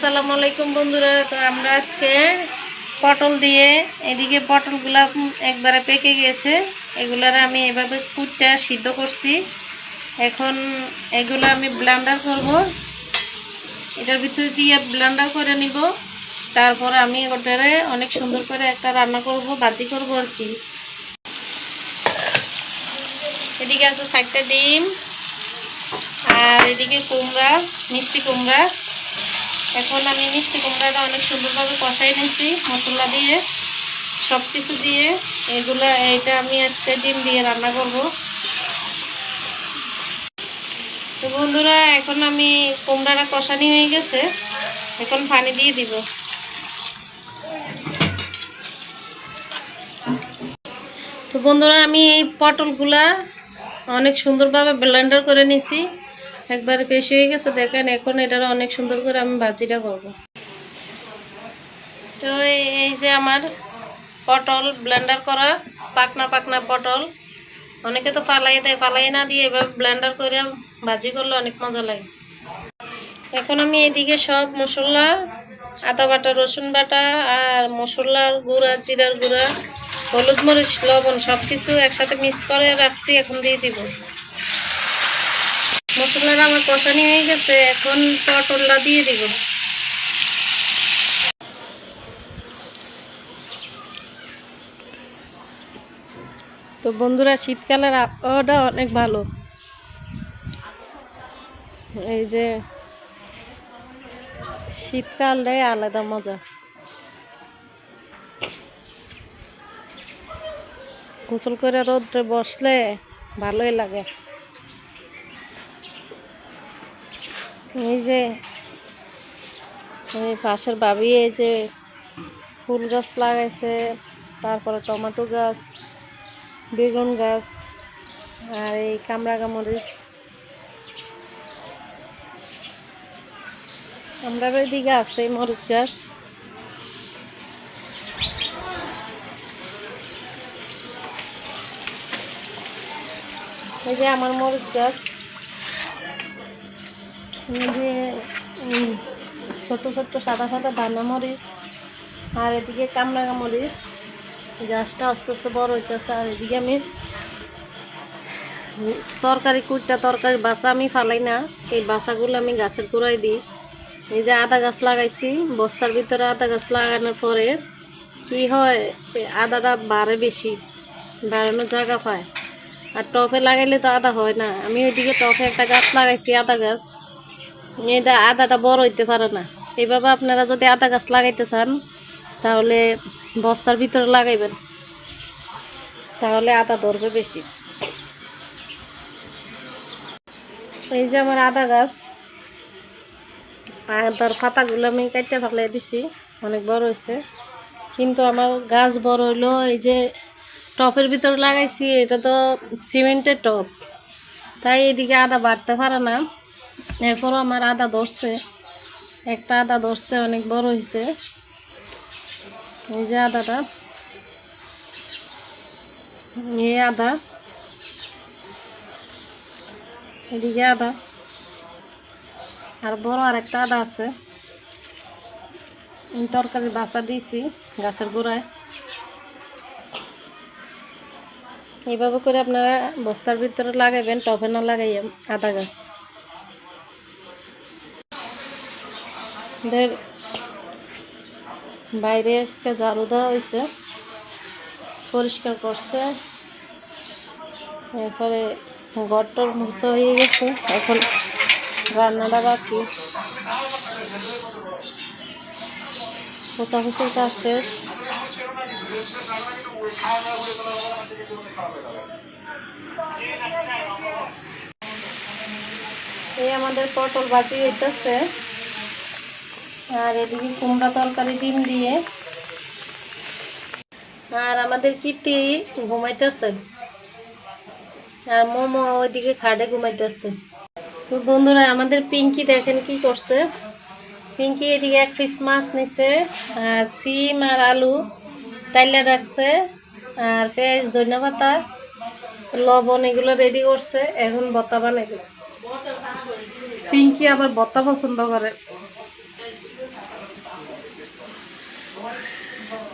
আসসালামু আলাইকুম বন্ধুরা, তো আমরা আজকে পটল দিয়ে এদিকে পটলগুলা একবারে পেকে গিয়েছে। এগুলার আমি এভাবে কুটটা সিদ্ধ করছি। এখন এগুলো আমি ব্লেন্ডার করব। এটার ভিতরে দিয়ে ব্লেন্ডার করে নিব। তারপরে আমি ওটারে অনেক সুন্দর করে একটা রান্না করব, বাজি করব আর কি। এদিকে আছে চারটা ডিম, আর এদিকে কুমড়া, মিষ্টি কুমড়া। এখন আমি মিষ্টি কুমড়াটা অনেক সুন্দরভাবে কষাই নিয়েছি, মশলা দিয়ে সব কিছু দিয়ে। এগুলো, এইটা আমি আজকে ডিম দিয়ে রান্না করব। তো বন্ধুরা, এখন আমি কুমড়াটা কষানি হয়ে গেছে। এখন পানি দিয়ে দিব। তো বন্ধুরা, আমি এই পটলগুলা অনেক সুন্দরভাবে ব্লেন্ডার করে নিছি একবারে বেশি হয়ে গেছে, দেখেন এখন এটার অনেক সুন্দর করে আমি ভাজিটা করব। তো এই- যে আমার পটল ব্লেন্ডার করা, পাকনা পাকনা পটল, অনেকে তো ফালাই দেয়, ফালাই না দিয়ে এভাবে ব্লেন্ডার করে ভাজি করলে অনেক মজা লাগে। এখন আমি এদিকে সব মশলা, আদা বাটা, রসুন বাটা আর মশলার গুঁড়া, জিরার গুঁড়া, হলুদ মরিচ, লবণ সব কিছু একসাথে মিক্স করে রাখছি, এখন দিয়ে দিব। মশলাটা আমার কষানি হয়ে গেছে, এখন পটলটা দিয়ে দিব। তো বন্ধুরা, শীতকালের আবহাওয়াটা অনেক ভালো। এই যে শীতকালটাই আলাদা মজা। গোসল করে রোদ্রে বসলে ভালোই লাগে। এই যে, এই পাশের বাবি এই যে ফুল গাছ লাগাইছে, তারপরে টমেটো গাছ, বেগুন গাছ, আর এই কামরাগা মরিচ আমরা এদিকে আছে মরিচ গাছ। এই যে আমার মরিচ গাছ। যে ছোট ছোট সাদা সাদা দানা মরিচ আর এদিকে কামরাঙা মরিচ। গাছটা আস্তে আস্তে বড় হইতেছে আর এদিকে আমি তরকারি কুটটা তরকারি বাসা আমি ফালাই না। এই বাসাগুলো আমি গাছের গোড়ায় দিই। এই যে আদা গাছ লাগাইছি, বস্তার ভিতরে আদা গাছ লাগানোর পরে কি হয় আদাটা বাড়ে বেশি, বাড়ানোর জায়গা পায়। আর টপে লাগাইলে তো আদা হয় না। আমি ওইদিকে টপে একটা গাছ লাগাইছি, আদা গাছ। এটা আদাটা বড় হইতে পারে না। এইভাবে আপনারা যদি আদা গাছ লাগাইতে চান, তাহলে বস্তার ভিতরে লাগাইবেন। তাহলে আদা ধরবে বেশি। এই যে আমার আদা গাছ, আদার পাতাগুলো আমি কাটতে ফেলাই দিছি, অনেক বড় হয়েছে কিন্তু আমার গাছ বড় হইল এই যে টপের ভিতরে লাগাইছি, এটা তো সিমেন্টের টপ। তাই এদিকে আদা বাড়তে পারে না। এরপরও আমার আদা ধরছে। একটা আদা ধরছে, অনেক বড় হয়েছে এই যে আদাটা। এই আদা। এদিকে আদা। আর বড় আর একটা আদা আছে। তরকারি বাসা দিয়েছি গাছের গোড়ায়। এইভাবে করে আপনারা বস্তার ভিতরে লাগাবেন, টবে না লাগাইয়া আদা গাছ। দের বাইরে আজকে ঝাড়ু দেওয়া হয়েছে, পরিষ্কার করছে। এরপরে গট্টর মুসা হয়ে গেছে, এখন রান্নাটা বাকি। পোচাপুচির কাজ শেষ। এই আমাদের পটল ভাজি হইতেছে। আর এদিকে কুমড়া তরকারি ডিম দিয়ে। আর আমাদের কীর্তি ঘুমাইতেছে। আর মোমো ওইদিকে খাটে ঘুমাইতেছে। তো বন্ধুরা, আমাদের পিঙ্কি দেখেন কি করছে। পিঙ্কি এদিকে এক পিস মাছ নিছে, আর সিম আর আলু টাইলা রাখছে, আর পেঁয়াজ ধনিয়া পাতা লবণ এগুলো রেডি করছে, এখন বত্তা বানাইবে। পিঙ্কি আবার বত্তা পছন্দ করে।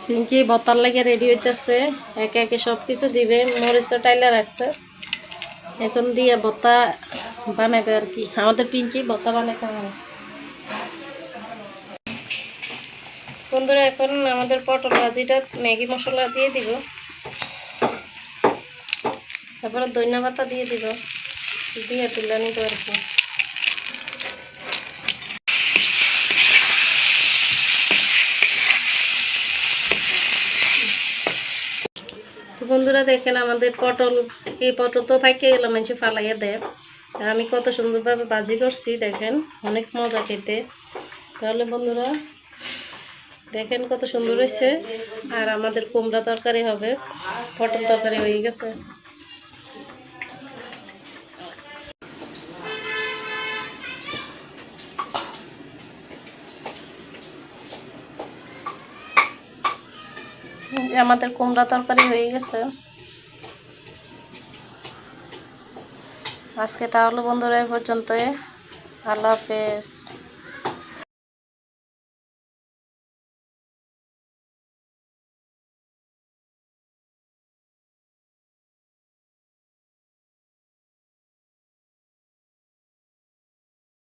পিঙ্কি বতার লাগে রেডি হইতেছে। একে একে সব কিছু দিবে। মরিচ টাইলে রাখছে। এখন দিয়ে বতা বানাবে আর কি। আমাদের পিঙ্কি বতা বানাইতে হবে। বন্ধুরা, এখন আমাদের পটল ভাজিটা ম্যাগি মশলা দিয়ে দিব। তারপরে দইনা পাতা দিয়ে দিব। দিয়ে তুলে নিব আর কি। বন্ধুরা দেখেন আমাদের পটল, এই পটল তো পাইকে গেলাম মানুষ ফালাইয়া দেয় আমি কত সুন্দরভাবে বাজি করছি, দেখেন, অনেক মজা খেতে। তাহলে বন্ধুরা, দেখেন কত সুন্দর হয়েছে। আর আমাদের কুমড়া তরকারি হবে, পটল তরকারি হয়ে গেছে। আমাদের কুমড়া তরকারি হয়ে গেছে। আজকে তাহলে বন্ধুরা এই পর্যন্ত আল্লাহ হাফেজ।